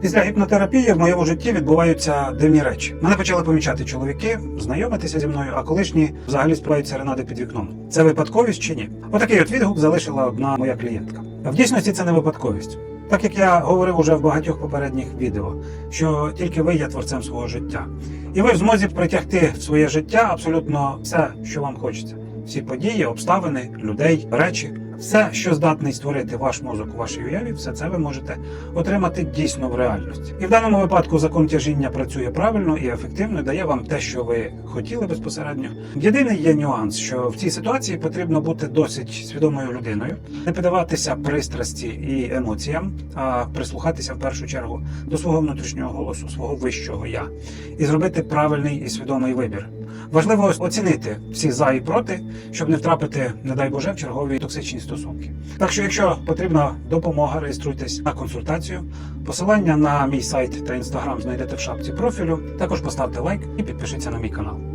Після гіпнотерапії в моєму житті відбуваються дивні речі. Мене почали помічати чоловіки, знайомитися зі мною, а колишні взагалі співають серенади під вікном. Це випадковість чи ні? Отакий от відгук залишила одна моя клієнтка. В дійсності це не випадковість. Так як я говорив уже в багатьох попередніх відео, що тільки ви є творцем свого життя, і ви в змозі притягти в своє життя абсолютно все, що вам хочеться. Всі події, обставини, людей, речі, все, що здатний створити ваш мозок у вашій уяві, все це ви можете отримати дійсно в реальності. І в даному випадку закон тяжіння працює правильно і ефективно, дає вам те, що ви хотіли безпосередньо. Єдиний є нюанс, що в цій ситуації потрібно бути досить свідомою людиною, не піддаватися пристрасті і емоціям, а прислухатися в першу чергу до свого внутрішнього голосу, свого вищого я, і зробити правильний і свідомий вибір. Важливо оцінити всі за і проти, щоб не втрапити, не дай Боже, в чергові токсичні стосунки. Так що, якщо потрібна допомога, реєструйтесь на консультацію. Посилання на мій сайт та інстаграм знайдете в шапці профілю. Також поставте лайк і підпишіться на мій канал.